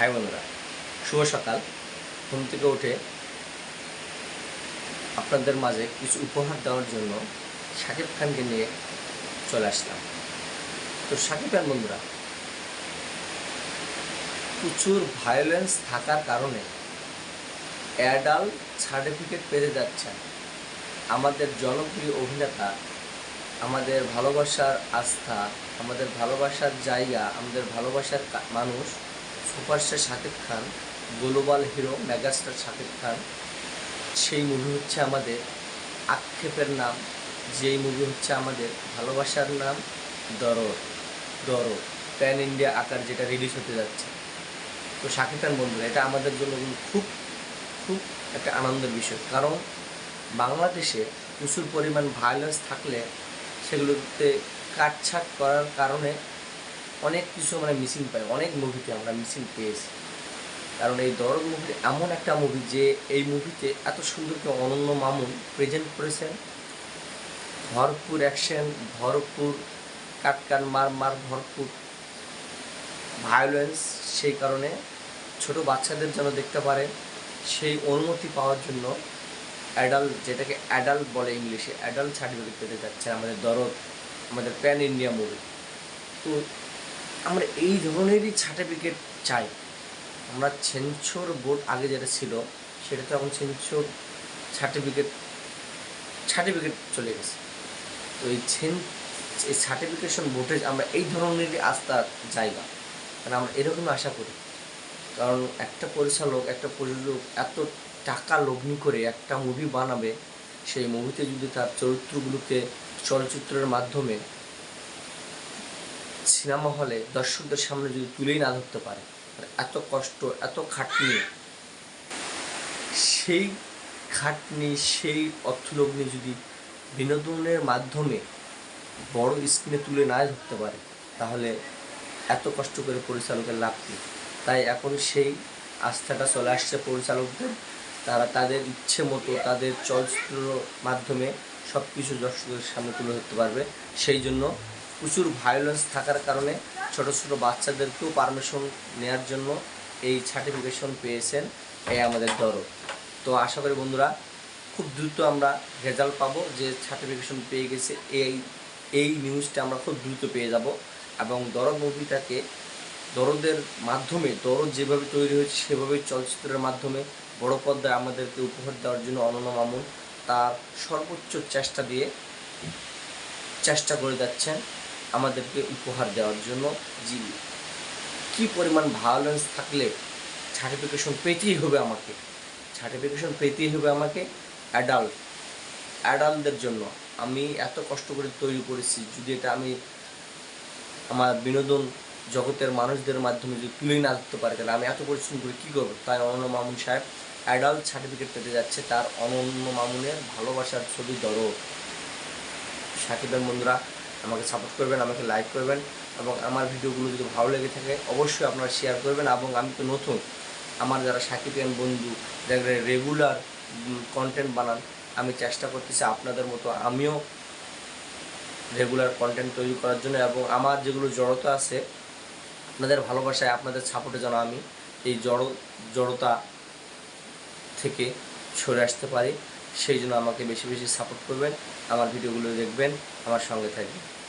High বন্ধুরা, শুভ সকাল। ঘুম থেকে উঠে আপনাদের মাঝে কিছু উপহার দেওয়ার জন্য শাকিব খানকে নিয়ে চলে আসলাম। তো শাকিব খান বন্ধুরা, প্রচুর ভায়োলেন্স থাকার কারণে অ্যাডাল সার্টিফিকেট পেতে যাচ্ছেন। আমাদের জনপ্রিয় অভিনেতা, আমাদের ভালোবাসার আস্থা, আমাদের ভালোবাসার জায়গা, আমাদের ভালোবাসার মানুষ superstar Shakib Khan, global hero megastar Shakib Khan, সেই মুভি হচ্ছে আমাদের আক্ষেপের নাম, যেই মুভি হচ্ছে আমাদের ভালোবাসার নাম দরদ দরদ প্যান ইন্ডিয়া আকার যেটা রিলিজ হতে যাচ্ছে। তো শাকিব খান বন্ধুরা, এটা আমাদের জন্য খুব খুব একটা আনন্দের বিষয়। কারণ বাংলাদেশে প্রচুর পরিমাণ ভায়োলেন্স থাকলে সেগুলোতে কাটছাট করার কারণে অনেক কিছু আমরা মিসিং পাই, অনেক মুভিতে আমরা মিসিং পেয়েছি। কারণ এই দরদ মুভি এমন একটা মুভি যে এই মুভিতে এত সুন্দর করে অনন্য মামুন প্রেজেন্ট করেছেন। ভরপুর অ্যাকশন ভরপুর কাটকান মার মার ভরপুর ভায়োলেন্স সেই কারণে ছোট বাচ্চাদের যেন দেখতে পারে, সেই অনুমতি পাওয়ার জন্য অ্যাডাল্ট যেটাকে অ্যাডাল্ট বলে ইংলিশে অ্যাডাল্ট সার্টিফিকেট পেতে যাচ্ছে আমাদের দরদ, আমাদের প্যান ইন্ডিয়া মুভি তো আমরা এই ধরনেরই সার্টিফিকেট চাই। আমরা সেন্সর বোর্ড আগে যেটা ছিল, সেটা তো এখন সেন্সর সার্টিফিকেট সার্টিফিকেট চলে গেছে। তো এই সেন এই সার্টিফিকেশন বোর্ডে আমরা এই ধরনেরই আস্থার জায়গা কারণ আমরা এরকম আশা করি। কারণ একটা পরিচালক, একটা প্রযোজক এত টাকা লগ্নি করে একটা মুভি বানাবে, সেই মুভিতে যদি তার চরিত্রগুলোকে, চলচ্চিত্রের মাধ্যমে সিনেমা হলে দর্শকদের সামনে যদি তুলেই না ধরতে পারে এত কষ্ট, এত খাটনি। সেই খাটনি, সেই অর্থলগ্নি যদি বিনোদনের মাধ্যমে বড় স্ক্রিনে তুলে না ধরতে পারে, তাহলে এত কষ্ট করে পরিচালকের লাভ কী? তাই এখন সেই আস্থাটা চলে আসছে পরিচালকদের। তারা তাদের ইচ্ছে মতো, তাদের চলচ্চিত্র মাধ্যমে সব কিছু দর্শকদের সামনে তুলে ধরতে পারবে। সেই জন্য প্রচুর ভায়োলেন্স থাকার কারণে ছোট ছোট বাচ্চাদেরকেও পারমিশন নেওয়ার জন্য এই সার্টিফিকেশন পেয়েছেন এই আমাদের দরদ। তো আশা করি বন্ধুরা, খুব দ্রুত আমরা রেজাল্ট পাবো যে সার্টিফিকেশন পেয়ে গেছে এই এই নিউজটা আমরা খুব দ্রুত পেয়ে যাব এবং দরদ মুভিটাকে দরদের মাধ্যমে, দরদ যেভাবে তৈরি হয়েছে সেভাবেই চলচ্চিত্রের মাধ্যমে বড় পর্দায় আমাদেরকে উপহার দেওয়ার জন্য অনন্য মামুন তার সর্বোচ্চ চেষ্টা দিয়ে চেষ্টা করে যাচ্ছেন। আমাদেরকে উপহার দেওয়ার জন্য জি, কী পরিমাণ ভায়োলেন্স থাকলে সার্টিফিকেশন পেতেই হবে আমাকে? সার্টিফিকেশন পেতেই হবে আমাকে অ্যাডাল্ট অ্যাডাল্টদের জন্য। আমি এত কষ্ট করে তৈরি করেছি, যদি এটা আমি আমার বিনোদন জগতের মানুষদের মাধ্যমে যদি তুলে না ধরতে পারে, তাহলে আমি এত পরিশ্রম করে কী করব? তাই অনন্য মামুন সাহেব অ্যাডাল্ট সার্টিফিকেট পেতে যাচ্ছে তার অনন্য মামুনের ভালোবাসার ছবি দরদ সাকিবের বন্ধুরা আমাকে সাপোর্ট করবেন, আমাকে লাইক করবেন এবং আমার ভিডিওগুলো যদি ভালো লেগে থাকে, অবশ্যই আপনারা শেয়ার করবেন এবং আমি তো নতুন। আমার যারা সাকিবিয়ান বন্ধু, যারা রেগুলার কন্টেন্ট বানান, আমি চেষ্টা করতেছি আপনাদের মতো আমিও রেগুলার কন্টেন্ট তৈরি করার জন্য এবং আমার যেগুলো জড়তা আছে, আপনাদের ভালোবাসায়, আপনাদের সাপোর্টে যেন আমি এই জড়, জড়তা থেকে সরে আসতে পারি। সেই জন্য আমাকে বেশি বেশি সাপোর্ট করবেন আমার ভিডিওগুলো দেখবেন আমার সঙ্গে থাকবেন।